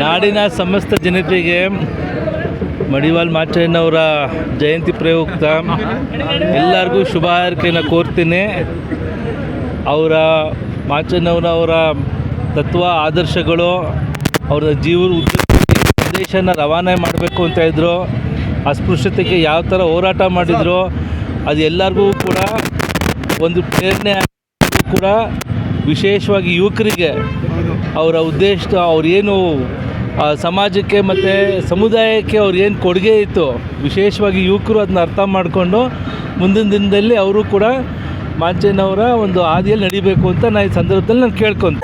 ನಾಡಿನ ಸಮಸ್ತ ಜನತೆಗೆ ಮಡಿವಾಲ್ ಮಾಚಯ್ಯನವರ ಜಯಂತಿ ಪ್ರಯುಕ್ತ ಎಲ್ಲರಿಗೂ ಶುಭ ಹಾರೈಕೆಯನ್ನು ಕೋರ್ತೀನಿ. ಅವರ ಮಾಚಯ್ಯನವರವರ ತತ್ವ, ಆದರ್ಶಗಳು, ಅವರ ಜೀವ ಸಂದೇಶನ ರವಾನೆ ಮಾಡಬೇಕು ಅಂತ ಇದ್ದರು ಅಸ್ಪೃಶ್ಯತೆಗೆ ಯಾವ ಥರ ಹೋರಾಟ ಮಾಡಿದ್ರು, ಅದು ಎಲ್ಲರಿಗೂ ಕೂಡ ಒಂದು ಪ್ರೇರಣೆ ಕೂಡ ವಿಶೇಷವಾಗಿ ಯುವಕರಿಗೆ ಅವರ ಉದ್ದೇಶ ಅವ್ರೇನು ಸಮಾಜಕ್ಕೆ ಮತ್ತು ಸಮುದಾಯಕ್ಕೆ ಅವ್ರೇನು ಕೊಡುಗೆ ಇತ್ತು, ವಿಶೇಷವಾಗಿ ಯುವಕರು ಅದನ್ನ ಅರ್ಥ ಮಾಡಿಕೊಂಡು ಮುಂದಿನ ದಿನದಲ್ಲಿ ಅವರು ಕೂಡ ಮಾಂಚೇನವರ ಒಂದು ಹಾದಿಯಲ್ಲಿ ನಡಿಬೇಕು ಅಂತ ನಾನು ಈ ಸಂದರ್ಭದಲ್ಲಿ ನಾನು ಕೇಳ್ಕೊತೀನಿ